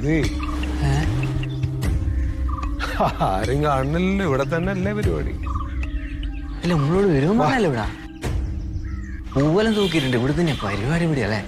സ്തുതി ആരും കാണുന്നില്ലല്ലോ ഇവിടെ തന്നെ അല്ലേ പരിപാടി. അല്ല നമ്മളോട് പറഞ്ഞല്ലോ ഇവിടെ? പൂവലം തൂക്കിയിട്ടുണ്ട് ഇവിടെ തന്നെ പരിപാടി ഇവിടെ അല്ലേ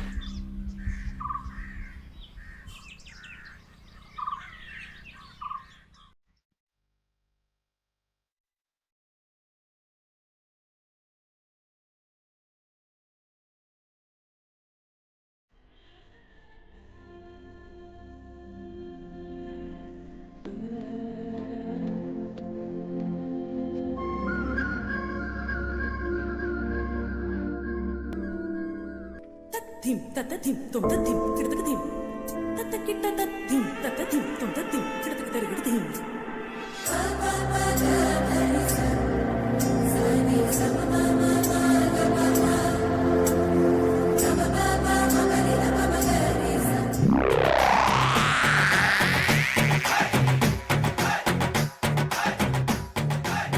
തത്തിം തത്തത്തിം തൊന്തത്തിം കിടത്തക്കത്തിം തത്തക്കിട്ട തത്തിം തത്തത്തിം തൊന്തത്തിം കിടത്തക്ക തരുകിടത്തിം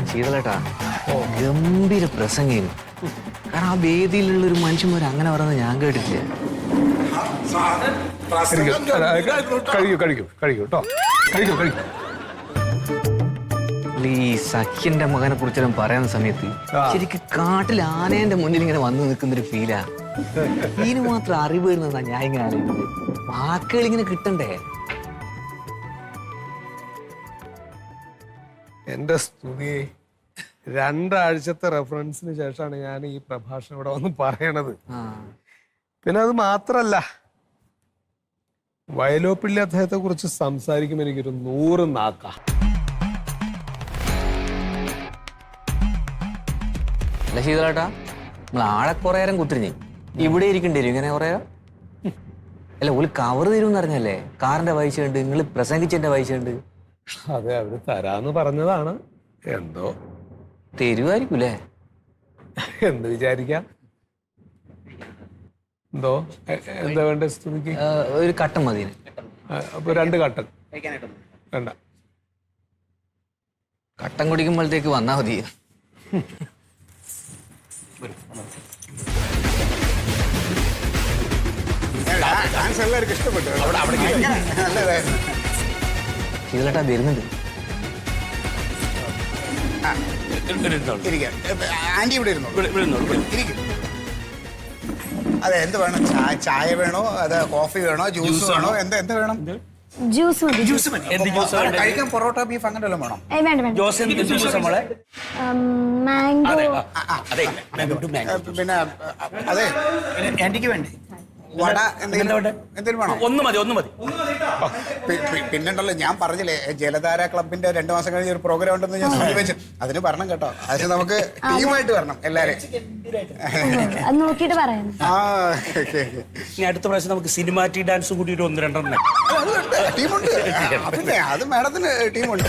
ശീതളേട്ടാ ഗംഭീര പ്രസംഗം കാരണം ആ വേദിയിലുള്ള ഒരു മനുഷ്യന്മാർ അങ്ങനെ പറയുന്നത് ഞാൻ കേട്ടിട്ടില്ല. കഴിക്കൂ കഴിക്കൂ കഴിക്കൂ കേട്ടോ കഴിക്കൂ കഴിക്കൂ. അല്ല, ഈ സഖ്യന്റെ മകനെ കുറിച്ചെല്ലാം പറയുന്ന സമയത്ത് ശരിക്കും കാട്ടിൽ ആനേന്റെ മുന്നിൽ ഇങ്ങനെ വന്നു നിൽക്കുന്ന ഒരു ഫീലാ. ഇതിന് മാത്രം അറിവ് വരുന്നതാ ഞാൻ ഇങ്ങനെ അറിയുന്നത് വാക്കുകൾ ഇങ്ങനെ കിട്ടണ്ടേ? എന്റെ സ്തുതി. രണ്ടാഴ്ചത്തെ റെഫറൻസിന് ശേഷമാണ് ഞാൻ ഈ പ്രഭാഷണം ഇവിടെ വന്ന് പറയണത്. പിന്നെ അത് മാത്രല്ല വയലോപ്പിള്ളി അദ്ദേഹത്തെ കുറിച്ച് സംസാരിക്കുമ്പോൾ എനിക്കൊരു നൂറ് നാക്ക. അല്ല ശീതളേട്ടാ നമ്മൾ ആളെ കുറെ നേരം കുത്തിരിഞ്ഞ്. ഇവിടെ ഇരിക്കേണ്ടി വരും. ഇങ്ങനെ കുറെ? അല്ല ഒരു കവർ തരുമെന്ന് അറിഞ്ഞല്ലേ കാറിന്റെ പൈസ ഉണ്ട് നിങ്ങൾ പ്രസംഗിച്ചതിന്റെ പൈസ ഉണ്ട് അതെ അവർ തരാന്ന് പറഞ്ഞതാണ്. എന്തോ? തരുമായിരിക്കും അല്ലേ എന്ത് വിചാരിക്കാം? എന്തോ? എന്താ വേണ്ട സ്തുതിക്ക്? ഒരു കട്ടൻ മതി അപ്പൊ രണ്ട് കട്ടൻ. വേണ്ട. കട്ടൻ കുടിക്കുമ്പോഴത്തേക്ക് വന്നാ മതി. എല്ലാവർക്കും ഇഷ്ടപ്പെട്ടു. ശീതളേട്ടാ വരുന്നുണ്ട് ഇരിക്കാം. ആന്റി ഇവിടെ ഇരുന്നു ഇരിക്കും. അതെ എന്ത് വേണം? ചായ വേണോ? അത് കോഫി വേണോ? ജ്യൂസ് വേണോ? എന്താ എന്ത് വേണം? ജ്യൂസ് മതി. ജ്യൂസ് അപ്പൊ കഴിക്കാൻ പൊറോട്ട ബീഫ് അങ്ങനെ വല്ലതും വേണം? വേണ്ട വേണ്ട. ജോസ് എന്ത് ജ്യൂസ് നമ്മളെ മാംഗോ അതെ ഏ, പിന്നെ അതെ. ആന്റിക്ക് വേണ്ടേ? വട എന്തെങ്കിലും? എന്തെങ്കിലും വേണോ? ഒന്ന് മതി ഒന്ന് മതി. പിന്നുണ്ടല്ലോ ഞാൻ പറഞ്ഞില്ലേ ജലധാര ക്ലബിന്റെ രണ്ടു മാസം കഴിഞ്ഞ ഒരു പ്രോഗ്രാം ഉണ്ടെന്ന് ഞാൻ സൂചിപ്പിച്ചു അതിന് പറഞ്ഞു കേട്ടോ. അതിന് നമുക്ക് ടീമായിട്ട് വരണം എല്ലാരും അത് നോക്കിയിട്ട് പറയാം. ആ ഇനി അടുത്ത പ്രാവശ്യം നമുക്ക് സിനിമാറ്റിക് ഡാൻസ് കൂടി ഒന്ന് രണ്ടെണ്ണം. ടീമുണ്ട്. പിന്നെ അത് മാഡത്തിന് ടീമുണ്ട്.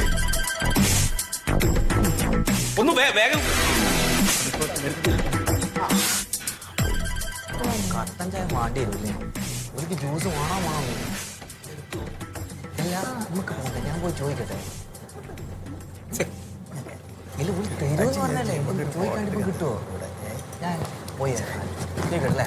ഒന്ന് വേ- വേഗം. കട്ടൻ ചായ മാണ്ടി വരില്ലേ? എനിക്ക് ജ്യൂസ് വേണോ വേണോ? അല്ല നമുക്ക് പോകണ്ട ഞാൻ പോയി ചോദിക്കട്ടെ? ഇല്ല ഒരു തരുമെന്ന് പറഞ്ഞല്ലേ ചോദിക്കാണ്ടിപ്പോ കിട്ടുമോ ഞാൻ പോയി ചോദിക്കട്ടെ